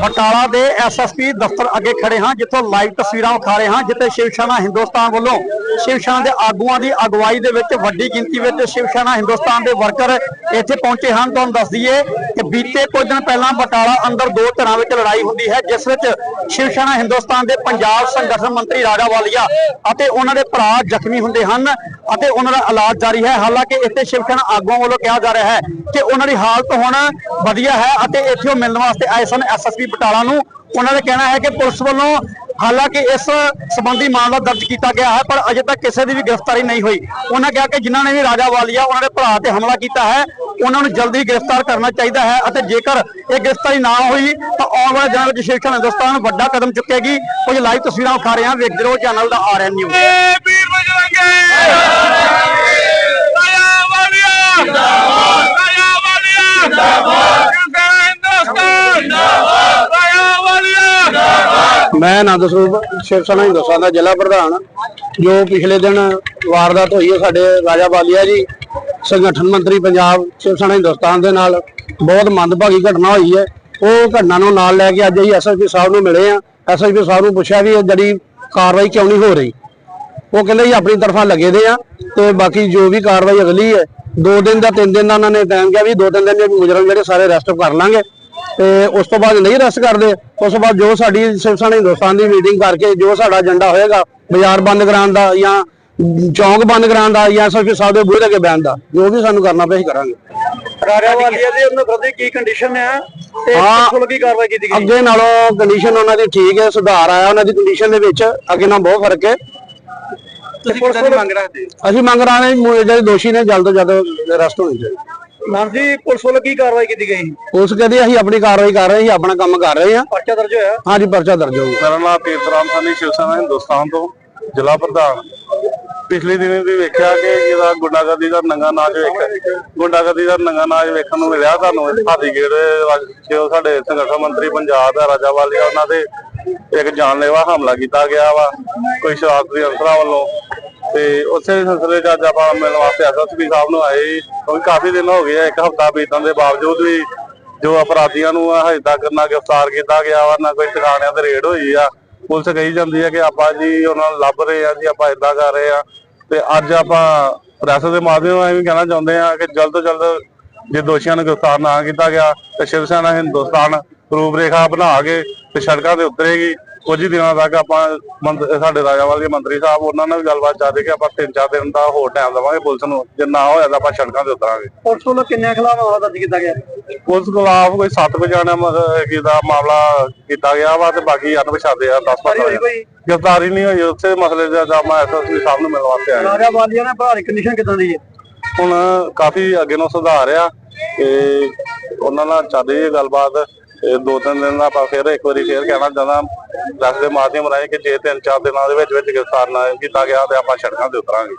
ਬਟਾਲਾ ਦੇ ਐਸਐਸਪੀ ਦਫ਼ਤਰ ਅੱਗੇ ਖੜੇ ਹਾਂ, ਜਿੱਥੋਂ ਲਾਈਵ ਤਸਵੀਰਾਂ ਵਿਖਾ ਰਹੇ ਹਾਂ, ਜਿੱਥੇ ਸ਼ਿਵ ਸੈਨਾ ਹਿੰਦੁਸਤਾਨ ਵੱਲੋਂ ਸ਼ਿਵ ਸੈਨਾ ਦੇ ਆਗੂਆਂ ਦੀ ਅਗਵਾਈ ਦੇ ਵਿੱਚ ਵੱਡੀ ਗਿਣਤੀ ਵਿੱਚ ਸ਼ਿਵ ਸੈਨਾ ਹਿੰਦੁਸਤਾਨ ਦੇ ਵਰਕਰ ਇੱਥੇ ਪਹੁੰਚੇ ਹਨ। ਤੁਹਾਨੂੰ ਦੱਸ ਦਈਏ ਕਿ ਬੀਤੇ ਕੁਝ ਦਿਨ ਪਹਿਲਾਂ ਬਟਾਲਾ ਅੰਦਰ ਦੋ ਧਿਰਾਂ ਵਿੱਚ ਲੜਾਈ ਹੁੰਦੀ ਹੈ, ਜਿਸ ਵਿੱਚ ਸ਼ਿਵ ਸੈਨਾ ਹਿੰਦੁਸਤਾਨ ਦੇ ਪੰਜਾਬ ਸੰਗਠਨ ਮੰਤਰੀ ਰਾਜਾ ਵਾਲੀਆ ਅਤੇ ਉਹਨਾਂ ਦੇ ਭਰਾ ਜ਼ਖਮੀ ਹੁੰਦੇ ਹਨ ਅਤੇ ਉਹਨਾਂ ਦਾ ਇਲਾਜ ਜਾਰੀ ਹੈ। ਹਾਲਾਂਕਿ ਇੱਥੇ ਸ਼ਿਵ ਸੈਨਾ ਆਗੂਆਂ ਵੱਲੋਂ ਕਿਹਾ ਜਾ ਰਿਹਾ ਹੈ ਕਿ ਉਹਨਾਂ ਦੀ ਹਾਲਤ ਹੁਣ ਵਧੀਆ ਹੈ ਅਤੇ ਇੱਥੇ ਉਹ ਮਿਲਣ ਵਾਸਤੇ ਆਏ ਸਨ। ਐਸਐਸਪੀ ਬਟਾਲਾ ਨੂੰ, ਉਹਨਾਂ ਦਾ ਕਹਿਣਾ ਹੈ ਕਿ ਪੁਲਿਸ ਵੱਲੋਂ ਹਾਲਾਂਕਿ ਇਸ ਸੰਬੰਧੀ ਮਾਮਲਾ ਦਰਜ ਕੀਤਾ ਗਿਆ ਹੈ, ਪਰ ਅਜੇ ਤੱਕ ਕਿਸੇ ਦੀ ਵੀ ਗ੍ਰਿਫਤਾਰੀ ਨਹੀਂ ਹੋਈ। ਉਹਨਾਂ ਕਿਹਾ ਕਿ ਜਿਨ੍ਹਾਂ ਨੇ ਵੀ ਰਾਜਾ ਵਾਲੀਆ, ਉਹਨਾਂ ਦੇ ਭਰਾ ਤੇ ਹਮਲਾ ਕੀਤਾ ਹੈ, ਉਹਨਾਂ ਨੂੰ ਜਲਦੀ ਗ੍ਰਿਫਤਾਰ ਕਰਨਾ ਚਾਹੀਦਾ ਹੈ ਅਤੇ ਜੇਕਰ ਇਹ ਗ੍ਰਿਫਤਾਰੀ ਨਾ ਹੋਈ, ਤਾਂ ਆਉਣ ਵਾਲੇ ਦਿਨਾਂ ਵਿੱਚ ਸ਼ਿਵ ਹਿੰਦੁਸਤਾਨ ਵੱਡਾ ਕਦਮ ਚੁੱਕੇਗੀ। ਕੁਝ ਲਾਈਵ ਤਸਵੀਰਾਂ ਵਿਖਾ ਰਹੇ ਹਾਂ, ਵੇਖਦੇ ਰਹੋ ਚੈਨਲ ਦਾ ਆਰਐਨ ਨਿਊਜ਼ ਏ ਵੀਰ ਬਜਰੰਗੇ ਰਾਜਾ ਵਾਲੀਆ ਜਿੰਦਾਬਾਦ ਰਾਜਾ ਵਾਲੀਆ ਜਿੰਦਾਬਾਦ ਹਿੰਦੁਸਤਾਨ ਜਿੰਦਾਬਾਦ ਰਾਜਾ ਵਾਲੀਆ ਜਿੰਦਾਬਾਦ ਮੈਂ ਆਨੰਦ ਸਰੂਪ ਸ਼ਿਵ ਸੈਨਾ ਹਿੰਦੁਸਤਾਨ ਦਾ ਜ਼ਿਲ੍ਹਾ ਪ੍ਰਧਾਨ, ਜੋ ਪਿਛਲੇ ਦਿਨ ਵਾਰਦਾਤ ਹੋਈ ਹੈ ਸਾਡੇ ਰਾਜਾ ਬਾਲੀਆ ਜੀ, ਸੰਗਠਨ ਮੰਤਰੀ ਪੰਜਾਬ ਸ਼ਿਵ ਸੈਨਾ ਹਿੰਦੁਸਤਾਨ ਦੇ ਨਾਲ, ਬਹੁਤ ਮੰਦਭਾਗੀ ਘਟਨਾ ਹੋਈ ਹੈ। ਉਹ ਘਟਨਾ ਨੂੰ ਨਾਲ ਲੈ ਕੇ ਅੱਜ ਅਸੀਂ ਐਸਐਸਪੀ ਸਾਹਿਬ ਨੂੰ ਮਿਲੇ ਆ ਐਸਐਸਪੀ ਸਾਹਿਬ ਨੂੰ ਪੁੱਛਿਆ ਵੀ ਇਹ ਜਿਹੜੀ ਕਾਰਵਾਈ ਕਿਉਂ ਨਹੀਂ ਹੋ ਰਹੀ। ਉਹ ਕਹਿੰਦੇ ਜੀ ਆਪਣੀ ਤਰਫਾਂ ਲੱਗੇ ਦੇ ਆ ਤੇ ਬਾਕੀ ਜੋ ਵੀ ਕਾਰਵਾਈ ਅਗਲੀ ਹੈ, ਦੋ ਦਿਨ ਦਾ ਤਿੰਨ ਦਿਨ ਦਾ ਉਹਨਾਂ ਨੇ ਟਾਈਮ ਕਿਹਾ ਵੀ ਦੋ ਤਿੰਨ ਦਿਨ ਦੇ ਮੁਜਰਮ ਜਿਹੜੇ ਸਾਰੇ ਰੈਸਟ ਕਰ ਲਾਂਗੇ। ਤੇ ਉਸ ਤੋਂ ਬਾਅਦ ਨਹੀਂ ਅਰੈਸਟ ਕਰਦੇ ਉਸ ਤੋਂ ਬਾਅਦ ਜੋ ਸਾਡੀ ਸ਼ਿਵ ਸੈਨਾ ਹਿੰਦੁਸਤਾਨ ਦੀ ਮੀਟਿੰਗ ਕਰਕੇ ਜੋ ਸਾਡਾ ਏਜੰਡਾ ਹੋਏਗਾ ਬਾਜ਼ਾਰ ਬੰਦ ਕਰਾਉਣ ਦਾ ਜਾਂ ਚੌਂਕ ਬੰਦ ਕਰਾਉਣ ਦਾ ਜਾਂ ਐਸਐਸਪੀ ਸਾਹਿਬ ਦੇ ਬੂਹੇ ਅੱਗੇ ਬੈਠਣ ਦਾ ਜੋ ਵੀ ਸਾਨੂੰ ਕਰਨਾ ਪਿਆ ਅਸੀਂ ਕਰਾਂਗੇ। ਰਾਜਾ ਵਾਲੀਆ ਦੀ ਉਹਨਾਂ ਪ੍ਰਤੀ ਕੀ ਕੰਡੀਸ਼ਨ ਹੈ ਤੇ ਵੱਲੋਂ ਕੀ ਕਾਰਵਾਈ ਕੀਤੀ ਗਈ? ਅੱਗੇ ਨਾਲੋਂ ਕੰਡੀਸ਼ਨ ਉਹਨਾਂ ਦੀ ਠੀਕ ਹੈ ਸੁਧਾਰ ਆਇਆ ਉਹਨਾਂ ਦੀ ਕੰਡੀਸ਼ਨ ਦੇ ਵਿੱਚ ਅੱਗੇ ਨਾਲ ਬਹੁਤ ਫ਼ਰਕ ਹੈ। ਤੁਸੀਂ ਵੱਲੋਂ ਮੰਗ ਰਹੇ ਅਸੀਂ ਮੰਗ ਰਹੇ ਹਾਂ ਜਿਹੜੇ ਦੋਸ਼ੀ ਨੇ ਜਲਦ ਤੋਂ ਜਲਦ ਅਰੈਸਟ ਹੋਣੇ ਚਾਹੀਦੇ। ਨਾਮ ਜੀ ਪੁਲਿਸ ਵੱਲੋਂ ਕੀ ਕਾਰਵਾਈ ਕੀਤੀ ਗਈ? ਉਸ ਕਹਿੰਦੇ ਅਸੀਂ ਆਪਣੀ ਕਾਰਵਾਈ ਕਰ ਰਹੇ ਹਾਂ ਆਪਣਾ ਕੰਮ ਕਰ ਰਹੇ ਹਾਂ। ਪਰਚਾ ਦਰਜ ਹੋਇਆ? ਹਾਂਜੀ ਪਰਚਾ ਦਰਜ ਹੋਊਗਾ ਮੇਰਾ ਨਾਮ ਤੀਰਥਰਾਮ ਸਾਨੀ ਸ਼ਿਵ ਸੈਨਾ ਹਿੰਦੁਸਤਾਨ ਤੋਂ ਜ਼ਿਲ੍ਹਾ ਪ੍ਰਧਾਨ। ਪਿਛਲੇ ਦਿਨੀ ਵੀ ਵੇਖਿਆ ਕਿ ਇਹਦਾ ਗੁੰਡਾਗਰਦੀ ਦਾ ਨੰਗਾ ਨਾਚ ਵੇਖਿਆ ਗੁੰਡਾਗਰਦੀ ਦਾ ਨੰਗਾ ਨਾਚ ਵੇਖਣ ਨੂੰ ਮਿਲਿਆ ਤੁਹਾਨੂੰ ਹਾਦੀਗੇੜ ਜੋ ਸਾਡੇ ਸੰਗਠਨ ਮੰਤਰੀ ਪੰਜਾਬ ਦਾ ਰਾਜਾ ਵਾਲੀਆ ਉਹਨਾਂ ਦੇ ਇੱਕ ਜਾਨਲੇਵਾ ਹਮਲਾ ਕੀਤਾ ਗਿਆ ਵਾ। ਕੋਈ ਸ਼ਰਾਰਤੀ ਅਨਸਰਾਂ ਵੱਲੋਂ ਤੇ ਉਸੇ ਸਿਲਸਿਲੇ 'ਚ ਅੱਜ ਆਪਾਂ ਮਿਲਣ ਵਾਸਤੇ ਐਸਐਸਪੀ ਸਾਹਿਬ ਨੂੰ ਆਏ। ਕਿਉਂਕਿ ਕਾਫੀ ਦਿਨ ਹੋ ਗਏ ਆ, ਇੱਕ ਹਫਤਾ ਬੀਤਣ ਦੇ ਬਾਵਜੂਦ ਵੀ ਜੋ ਅਪਰਾਧੀਆਂ ਨੂੰ ਹਜੇ ਤੱਕ ਨਾ ਗ੍ਰਿਫਤਾਰ ਕੀਤਾ ਗਿਆ ਵਾ, ਨਾ ਕੋਈ ਟਿਕਾਣਿਆਂ ਤੇ ਰੇਡ ਹੋਈ ਆ। ਪੁਲਿਸ ਕਹੀ ਜਾਂਦੀ ਹੈ ਕਿ ਆਪਾਂ ਜੀ ਉਹਨਾਂ ਨੂੰ ਲੱਭ ਰਹੇ ਆ ਜੀ, ਆਪਾਂ ਇਦਾਂ ਕਰ ਰਹੇ ਆ। ਤੇ ਅੱਜ ਆਪਾਂ ਪ੍ਰੈਸ ਦੇ ਮਾਧਿਅਮ ਰਾਹੀਂ ਵੀ ਕਹਿਣਾ ਚਾਹੁੰਦੇ ਆ ਕਿ ਜਲਦ ਤੋਂ ਜਲਦ ਜੇ ਦੋਸ਼ੀਆਂ ਨੂੰ ਗ੍ਰਿਫਤਾਰ ਨਾ ਕੀਤਾ ਗਿਆ, ਤੇ ਸ਼ਿਵ ਸੈਨਾ ਹਿੰਦੁਸਤਾਨ ਰੂਪਰੇਖਾ ਬਣਾ ਕੇ ਤੇ ਸੜਕਾਂ ਤੇ ਉਤਰੇਗੀ। ਕੁਝ ਹੀ ਦਿਨਾਂ ਤੱਕ ਆਪਾਂ ਸਾਡੇ ਰਾਜਾ ਵਾਲੇ ਮੰਤਰੀ ਸਾਹਿਬ ਉਹਨਾਂ ਨਾਲ ਵੀ ਗੱਲਬਾਤ ਚੱਲ ਰਹੀ ਕਿ ਆਪਾਂ ਤਿੰਨ ਚਾਰ ਦਿਨ ਦਾ ਹੋਰ ਟਾਈਮ ਦੇਵਾਂਗੇ ਪੁਲਿਸ ਨੂੰ। ਜੇ ਨਾ ਹੋਇਆ ਤਾਂ ਆਪਾਂ ਸੜਕਾਂ ਤੇ ਉਤਰਾਂਗੇ। ਪੁਲਿਸ ਵੱਲੋਂ ਕਿੰਨੇ ਖਿਲਾਫ ਮਾਮਲਾ ਦਰਜ ਕੀਤਾ ਗਿਆ? ਪੁਲਿਸ ਖਿਲਾਫ ਕੋਈ 7 ਵਜੇ ਜਾਣਾ ਦਾ ਮਾਮਲਾ ਕੀਤਾ ਗਿਆ ਵਾ ਤੇ ਬਾਕੀ ਅਣਪਛਾਤੇ ਆ 10 ਹੋਈ ਪਤਾ ਗ੍ਰਿਫਤਾਰੀ ਨਹੀਂ ਹੋਈ ਉਸੇ ਮਸਲੇ ਦਾ ਮੈਂ ਐਸਐਸਪੀ ਸਾਹਿਬ ਨੂੰ ਮਿਲਣ ਵਾਸਤੇ ਆਇਆ। ਰਾਜਾ ਵਾਲੀਆ ਨੇ ਭਾਰੀ ਕੰਡੀਸ਼ਨ ਕਿਦਾਂ ਦੀ ਹੈ? ਹੁਣ ਕਾਫੀ ਅੱਗੇ ਨੂੰ ਸੁਧਾਰ ਆ ਤੇ ਉਹਨਾਂ ਨਾਲ ਚੱਲ ਰਹੀ ਹੈ ਗੱਲਬਾਤ। ਤੇ ਦੋ ਤਿੰਨ ਦਿਨ ਦਾ ਆਪਾਂ ਫਿਰ ਇੱਕ ਵਾਰੀ ਫੇਰ ਕਹਿਣਾ ਚਾਹੁੰਦਾ, ਦੱਸ ਦੇ ਮਾਧਿਅਮ ਰਾਹੀਂ ਕਿ ਜੇ ਤਿੰਨ ਚਾਰ ਦਿਨਾਂ ਦੇ ਵਿੱਚ ਵਿੱਚ ਗ੍ਰਿਫਤਾਰ ਨਾ ਕੀਤਾ ਗਿਆ ਤੇ ਆਪਾਂ ਸੜਕਾਂ ਤੇ ਉਤਰਾਂਗੇ।